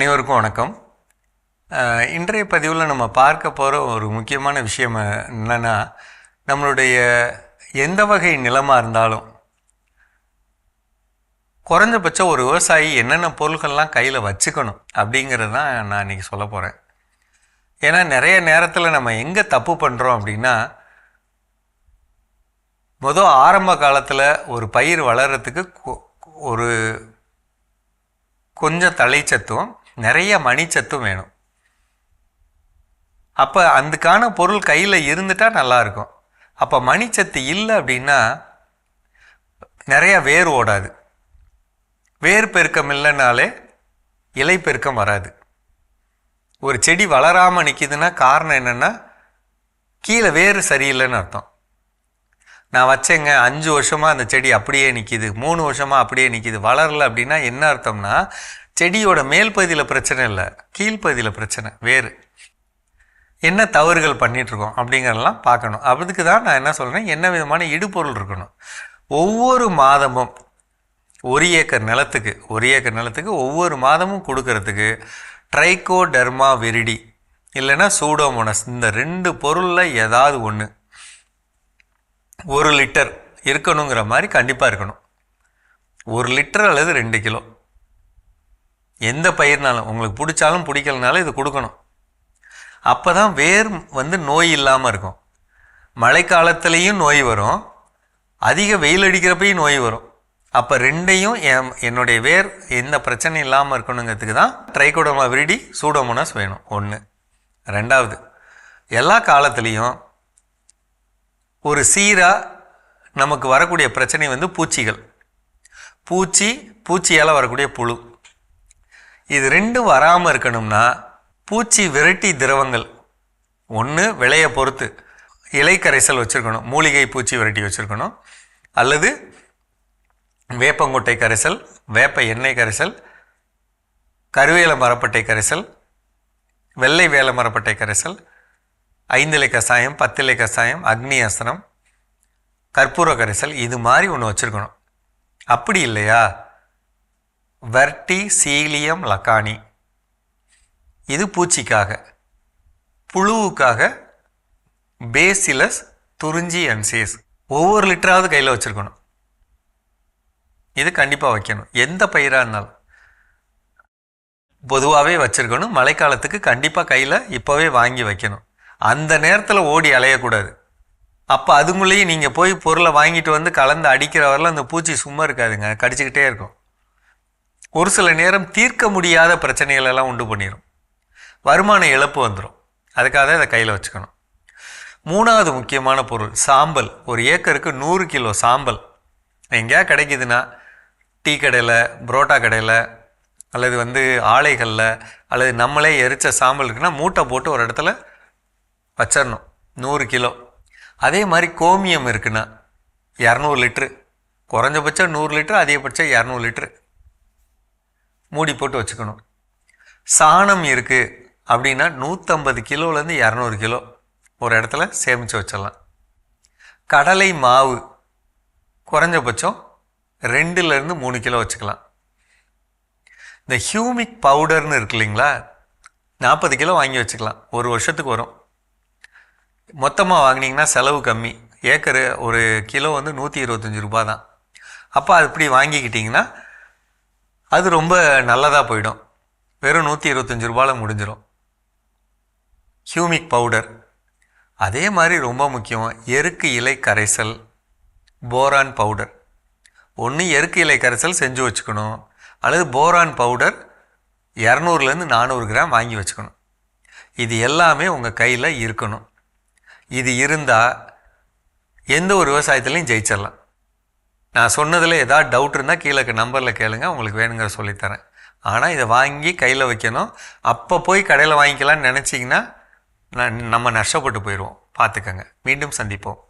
அனைவருக்கும் வணக்கம். இன்றைய பதிவில் நம்ம பார்க்க போகிற ஒரு முக்கியமான விஷயம் என்னென்னா நம்மளுடைய எந்த வகை நிலமாக இருந்தாலும் குறைஞ்சபட்சம் ஒரு விவசாயி என்னென்ன பொருட்கள்லாம் கையில் வச்சுக்கணும் அப்படிங்கிறது தான் நான் இன்றைக்கி சொல்ல போகிறேன் ஏன்னா நிறைய நேரத்தில் நம்ம எங்கே தப்பு பண்ணுறோம் அப்படின்னா மொதல் ஆரம்ப காலத்தில் ஒரு பயிர் வளர்கிறதுக்கு கொ- ஒரு கொஞ்சம் தழைச்சத்தும் நிறைய மணிச்சத்தும் வேணும். அப்போ அதுக்கான பொருள் கையில் இருந்துட்டா நல்லா இருக்கும். அப்போ மணிச்சத்து இல்லை அப்படின்னா நிறைய வேர் ஓடாது. வேர் பெருக்கம் இல்லைனாலே இலை பெருக்கம் வராது. ஒரு செடி வளராமல் நிற்கிதுன்னா காரணம் என்னென்னா கீழே வேர் சரியில்லைன்னு அர்த்தம். நான் வச்சேங்க அஞ்சு வருஷமாக அந்த செடி அப்படியே நிற்கிது மூணு வருஷமாக அப்படியே நிற்கிது வளரல அப்படின்னா என்ன அர்த்தம்னா செடியோட மேல் பகுதியில் பிரச்சனை இல்லை கீழ்ப்பகுதியில் பிரச்சனை வேறு. என்ன தவறுகள் பண்ணிகிட்ருக்கோம் அப்படிங்கிறதெல்லாம் பார்க்கணும். அதுக்கு தான் நான் என்ன சொல்கிறேன் என்ன விதமான இடுபொருள் இருக்கணும். ஒவ்வொரு மாதமும் ஒரு ஏக்கர் நிலத்துக்கு ஒரு ஏக்கர் நிலத்துக்கு ஒவ்வொரு மாதமும் கொடுக்கறதுக்கு ட்ரைகோடெர்மா விரிடி இல்லைன்னா சூடோமோனஸ் இந்த ரெண்டு பொருளில் ஏதாவது ஒன்று ஒரு லிட்டர் இருக்கணுங்கிற மாதிரி கண்டிப்பாக இருக்கணும். ஒரு லிட்டர் அல்லது ரெண்டு கிலோ. எந்த பயிர்னாலும் உங்களுக்கு பிடிச்சாலும் பிடிக்கலனாலும் இது கொடுக்கணும். அப்போ தான் வேர் வந்து நோய் இல்லாமல் இருக்கும். மழைக்காலத்துலேயும் நோய் வரும். அதிக வெயில் அடிக்கிறப்பையும் நோய் வரும். அப்போ ரெண்டையும் என் என்னுடைய வேர் எந்த பிரச்சனையும் இல்லாமல் இருக்கணுங்கிறதுக்கு தான் ட்ரைகோடோமா விரிடி சூடோமோனாஸ் வேணும். ஒன்று ரெண்டாவது எல்லா காலத்துலேயும் ஒரு சீராக நமக்கு வரக்கூடிய பிரச்சனை வந்து பூச்சிகள். பூச்சி பூச்சியால் வரக்கூடிய புழு. இது ரெண்டும் வராமல் இருக்கணும்னா பூச்சி விரட்டி திரவங்கள். ஒன்று விலையை பொறுத்து. இலை கரைசல் வச்சுருக்கணும். மூலிகை பூச்சி விரட்டி வச்சுருக்கணும். அல்லது வேப்பங்கொட்டை கரைசல் வேப்ப எண்ணெய் கரைசல் கருவேல மரப்பட்டை கரைசல் வெள்ளை வேல மரப்பட்டை கரைசல் ஐந்திலை கசாயம் பத்திலை கசாயம் அக்னி அஸ்திரம் கற்பூர கரைசல் இது மாதிரி ஒன்று வச்சுருக்கணும். அப்படி இல்லையா? Verticillium lecanii. இது பூச்சிக்காக. புழுவுக்காக பேசிலஸ் துறிஞ்சி அன்சேஸ். ஒவ்வொரு லிட்டராவது கையில் வச்சுருக்கணும். இது கண்டிப்பாக வைக்கணும். எந்த பயிராக இருந்தாலும். பொதுவாகவே வச்சுருக்கணும். மழைக்காலத்துக்கு கண்டிப்பாக கையில் இப்போவே வாங்கி வைக்கணும். அந்த நேரத்தில் ஓடி அலையக்கூடாது. அப்போ அதுக்குள்ளேயும் நீங்கள் போய் பொருளை வாங்கிட்டு வந்து கலந்து அடிக்கிற வரல அந்த பூச்சி சும்மா இருக்காதுங்க. கடிச்சிக்கிட்டே இருக்கும். ஒரு சில நேரம் தீர்க்க முடியாத பிரச்சனைகள் எல்லாம் உண்டு பண்ணிடும் வருமான இழப்பு வந்துடும் அதுக்காக தான் இதை கையில் வச்சுக்கணும். மூணாவது முக்கியமான பொருள் சாம்பல். ஒரு ஏக்கருக்கு நூறு கிலோ சாம்பல். எங்கேயா கிடைக்குதுன்னா டீ கடையில் புரோட்டா கடையில் அல்லது வந்து ஆலைகளில் அல்லது நம்மளே எரிச்ச சாம்பல் இருக்குன்னா மூட்டை போட்டு ஒரு இடத்துல வச்சிடணும் நூறு கிலோ. அதே மாதிரி கோமியம் இருக்குன்னா இரநூறு லிட்ரு குறைஞ்சபட்சம் நூறு லிட்ரு அதிகபட்சம் இரநூறு லிட்ரு மூடி போட்டு வச்சுக்கணும். சாணம் இருக்குது அப்படின்னா நூற்றம்பது கிலோலேருந்து இரநூறு கிலோ ஒரு இடத்துல சேமித்து வச்சிடலாம். கடலை மாவு குறைஞ்சபட்சம் ரெண்டுலேருந்து மூணு கிலோ வச்சுக்கலாம். இந்த ஹியூமிக் பவுடர்னு இருக்கு இல்லைங்களா நாற்பது கிலோ வாங்கி வச்சுக்கலாம். ஒரு வருஷத்துக்கு வரும். மொத்தமாக வாங்கினீங்கன்னா செலவு கம்மி. ஏக்கரு ஒரு கிலோ வந்து நூற்றி இருபத்தஞ்சி ரூபா தான். அப்போ அது வாங்கிக்கிட்டிங்கன்னா அது ரொம்ப நல்லதாக போயிடும். வெறும் நூற்றி இருபத்தஞ்சி ரூபாயில் முடிஞ்சிடும் ஹியூமிக் பவுடர் அதே மாதிரி ரொம்ப முக்கியம் எருக்கு இலை கரைசல் போரான் பவுடர் ஒன்று எருக்கு இலை கரைசல் செஞ்சு வச்சுக்கணும். அல்லது போரான் பவுடர் இரநூறுலேருந்து நானூறு கிராம் வாங்கி வச்சுக்கணும். இது எல்லாமே உங்கள் கையில் இருக்கணும். இது இருந்தால் எந்த ஒரு விவசாயத்துலையும் ஜெயிச்சிடலாம் நான் சொன்னதில் ஏதாவது டவுட் இருந்தால் கீழே இருக்க நம்பரில் கேளுங்க உங்களுக்கு வேணுங்கிற சொல்லித்தரேன். ஆனால் இதை வாங்கி கையில் வைக்கணும். அப்போ போய் கடையில் வாங்கிக்கலாம்னு நினச்சிங்கன்னா நான் நம்ம நஷ்டப்பட்டு போயிடுவோம் பார்த்துக்கங்க. மீண்டும் சந்திப்போம்.